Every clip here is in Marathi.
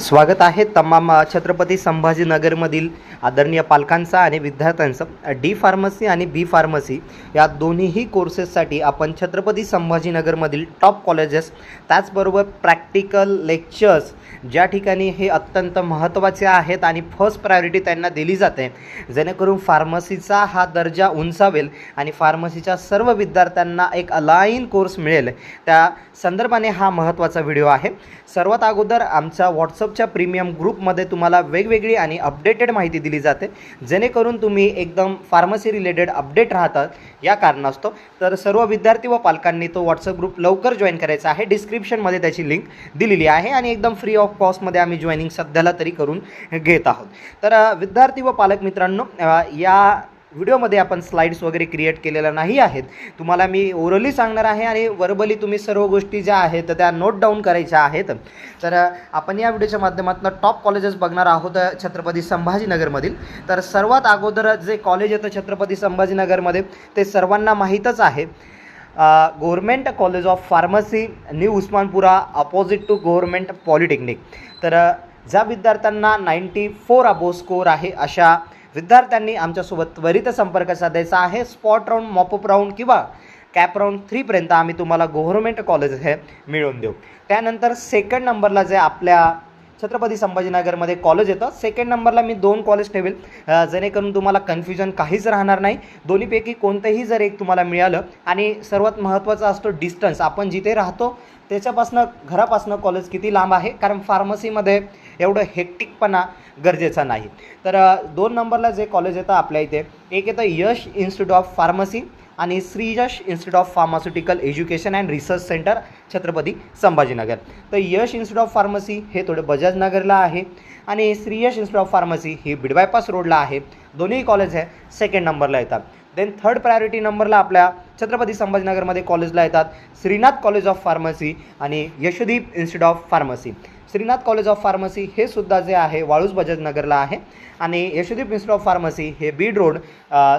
स्वागत आहे तमाम छत्रपती संभाजीनगरमधील आदरणीय पालकांचा आणि विद्यार्थ्यांचं. डी फार्मसी आणि बी फार्मसी या दोन्हीही कोर्सेससाठी आपण छत्रपती संभाजीनगरमधील टॉप कॉलेजेस त्याचबरोबर प्रॅक्टिकल लेक्चर्स ज्या ठिकाणी हे अत्यंत महत्त्वाचे आहेत आणि फर्स्ट प्रायोरिटी त्यांना दिली जाते. जेणेकरून फार्मसीचा हा दर्जा उंचावेल आणि फार्मसीच्या सर्व विद्यार्थ्यांना एक अलाईन कोर्स मिळेल. त्या संदर्भाने हा महत्त्वाचा व्हिडिओ आहे. सर्वात अगोदर आमचा व्हॉट्सअप व्हॉट्सअपच्या प्रीमियम ग्रुपमध्ये तुम्हाला वेगवेगळी आणि अपडेटेड माहिती दिली जाते. जेणेकरून तुम्ही एकदम फार्मसी रिलेटेड अपडेट राहतात या कारणास्तव. तर सर्व विद्यार्थी व पालकांनी तो व्हॉट्सअप ग्रुप लवकर जॉईन करायचा आहे. डिस्क्रिप्शनमध्ये त्याची लिंक दिलेली आहे आणि एकदम फ्री ऑफ कॉस्टमध्ये आम्ही जॉईनिंग सध्याला तरी करून घेत आहोत. तर विद्यार्थी व पालक मित्रांनो या व्हिडिओमध्ये आपण स्लाईड्स वगैरे क्रिएट केलेल्या नाही आहेत. तुम्हाला मी ओरली सांगणार आहे आणि वर्बली तुम्ही सर्व गोष्टी ज्या आहेत तर त्या नोट डाऊन करायच्या आहेत. तर आपण या व्हिडिओच्या माध्यमातून टॉप कॉलेजेस बघणार आहोत छत्रपती संभाजीनगरमधील. तर सर्वात अगोदर जे कॉलेज येतं छत्रपती संभाजीनगरमध्ये ते सर्वांना माहीतच आहे. Government college of pharmacy new Osmanpura opposite to government polytechnic तर ज्या विद्यार्थ्यांना नाईंटी फोर अबो स्कोर आहे अशा विद्यार्थ्यांनी आमच्यासोबत त्वरित संपर्क साधायचा आहे. Spot round mop up round किंवा कॅप राऊंड थ्रीपर्यंत आम्ही तुम्हाला गव्हर्मेंट कॉलेज हे मिळवून देऊ. त्यानंतर सेकंड नंबरला जे आपल्या छत्रपती संभाजीनगरमध्ये कॉलेज येतं. सेकंड नंबरला मी दोन कॉलेज ठेवेल. जेणेकरून तुम्हाला कन्फ्युजन काहीच राहणार नाही. दोन्हीपैकी कोणतंही जर एक तुम्हाला मिळालं आणि सर्वात महत्त्वाचा असतो डिस्टन्स आपण जिथे राहतो त्याच्यापासनं घरापासनं कॉलेज किती लांब आहे? कारण फार्मसीमध्ये एवढं हेक्टिकपणा गरजेचा नाही. तर दोन नंबरला जे कॉलेज येतं आपल्या इथे एक येतं यश इन्स्टिट्यूट ऑफ फार्मसी आणि Shreeyash institute of pharmaceutical education and research centre Chhatrapati Sambhajinagar. तर यश इन्स्टिट्यूट ऑफ फार्मसी हे थोडे बजाजनगरला आहे आणि श्रीयश इन्स्टिट्यूट ऑफ फार्मसी ही बिडबायपास रोडला आहे. दोन्ही कॉलेज आहे सेकंड नंबरला येतात. देन थर्ड प्रायोरिटी नंबरला आपल्या छत्रपती संभाजीनगरमध्ये कॉलेजला येतात. श्रीनाथ कॉलेज ऑफ फार्मसी आणि Yashdeep institute of pharmacy Shrinath college of pharmacy हे सुद्धा जे आहे वाळूज बजाजनगरला आहे. आणि यशोदीप इन्स्टिट्यूट ऑफ फार्मसी हे बीड रोड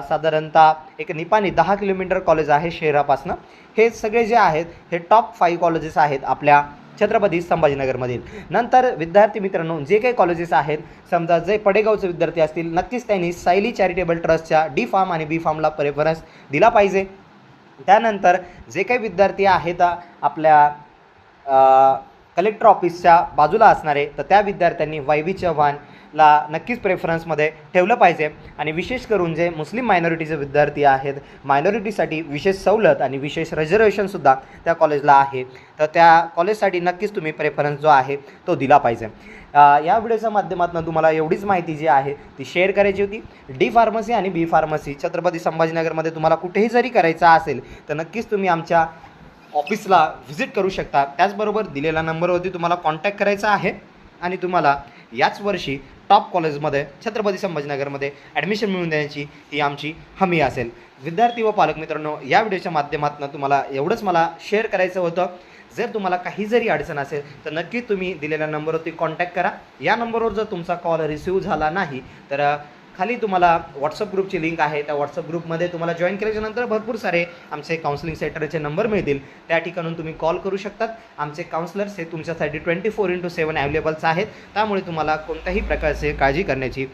साधारणतः एक निपाणी दहा किलोमीटर कॉलेज आहे शहरापासनं. हे सगळे जे आहेत हे टॉप फाईव्ह कॉलेजेस आहेत आपल्या छत्रपती संभाजीनगरमधील. नंतर विद्यार्थी मित्रांनो जे काही कॉलेजेस आहेत समजा जे पडेगावचे विद्यार्थी असतील नक्कीच त्यांनी सायली चॅरिटेबल ट्रस्टच्या डी फार्म आणि बी फार्मला प्रेफरन्स दिला पाहिजे. त्यानंतर जे काही विद्यार्थी आहेत आपल्या कलेक्टर ऑफिसच्या बाजूला असणारे तर त्या विद्यार्थ्यांनी वाय बी ला नक्कीच प्रेफरन्समध्ये ठेवलं पाहिजे. आणि विशेष करून जे मुस्लिम मायनॉरिटीचे विद्यार्थी आहेत मायनॉरिटीसाठी विशेष सवलत आणि विशेष रिझर्वेशनसुद्धा त्या कॉलेजला आहे. तर त्या कॉलेजसाठी नक्कीच तुम्ही प्रेफरन्स जो आहे तो दिला पाहिजे. या व्हिडिओच्या माध्यमातून तुम्हाला एवढीच माहिती जी आहे ती शेअर करायची होती. डी फार्मसी आणि बी फार्मसी छत्रपती संभाजीनगरमध्ये तुम्हाला कुठेही जरी करायचं असेल तर नक्कीच तुम्ही आमच्या ऑफिसला व्हिजिट करू शकता. त्याचबरोबर दिलेल्या नंबरवरती तुम्हाला कॉन्टॅक्ट करायचा आहे. आणि तुम्हाला याच वर्षी टॉप कॉलेजमध्ये छत्रपती संभाजीनगरमध्ये ॲडमिशन मिळवून देण्याची ही आमची हमी असेल. विद्यार्थी व पालक मित्रांनो या व्हिडिओच्या माध्यमातून तुम्हाला एवढंच मला शेअर करायचं होतं. जर तुम्हाला काही जरी अडचण असेल तर नक्की तुम्ही दिलेल्या नंबरवरती कॉन्टॅक्ट करा. या नंबरवर जर तुमचा कॉल रिसिव्ह झाला नाही तर खाली तुम्हाला व्हॉट्सअप ग्रुपची लिंक आहे. त्या व्हॉट्सअप ग्रुपमध्ये तुम्हाला जॉईन केल्याच्यानंतर भरपूर सारे आमचे काउन्सिलिंग सेंटरचे नंबर मिळतील. त्या ठिकाणून तुम्ही कॉल करू शकतात. आमचे काउन्सलर्स हे तुमच्यासाठी twenty four into seven availables आहेत. त्यामुळे तुम्हाला कोणत्याही प्रकारचे काळजी करण्याची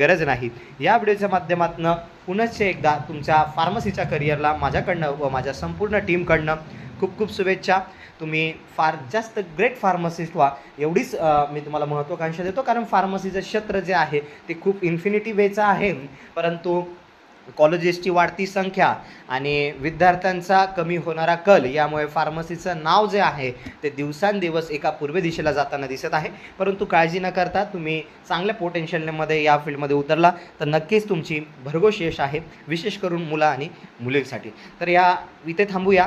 गरज नाही. या व्हिडिओच्या माध्यमातून पुनश्च एकदा तुमच्या फार्मसीच्या करिअरला माझ्याकडनं व माझ्या संपूर्ण टीमकडनं खूप खूप शुभेच्छा. तुम्ही फार जास्त ग्रेट फार्मसिस्ट व्हा. एवढीच मी तुम्हाला महत्त्वाकांक्षा देतो. कारण फार्मसीचं क्षेत्र जे आहे ते खूप इन्फिनिटी वेचं आहे. परंतु कॉलेजेसची वाढती संख्या आणि विद्यार्थ्यांचा कमी होणारा कल यामुळे फार्मसीचं नाव जे आहे ते दिवसांदिवस एका पूर्व दिशेला जाताना दिसत आहे. परंतु काळजी न करता तुम्ही चांगल्या पोटेन्शियलमध्ये या फील्डमध्ये उतरला तर नक्कीच तुमची भरघोष यश आहे. विशेष करून मुलं आणि मुलींसाठी. तर या इथे थांबूया.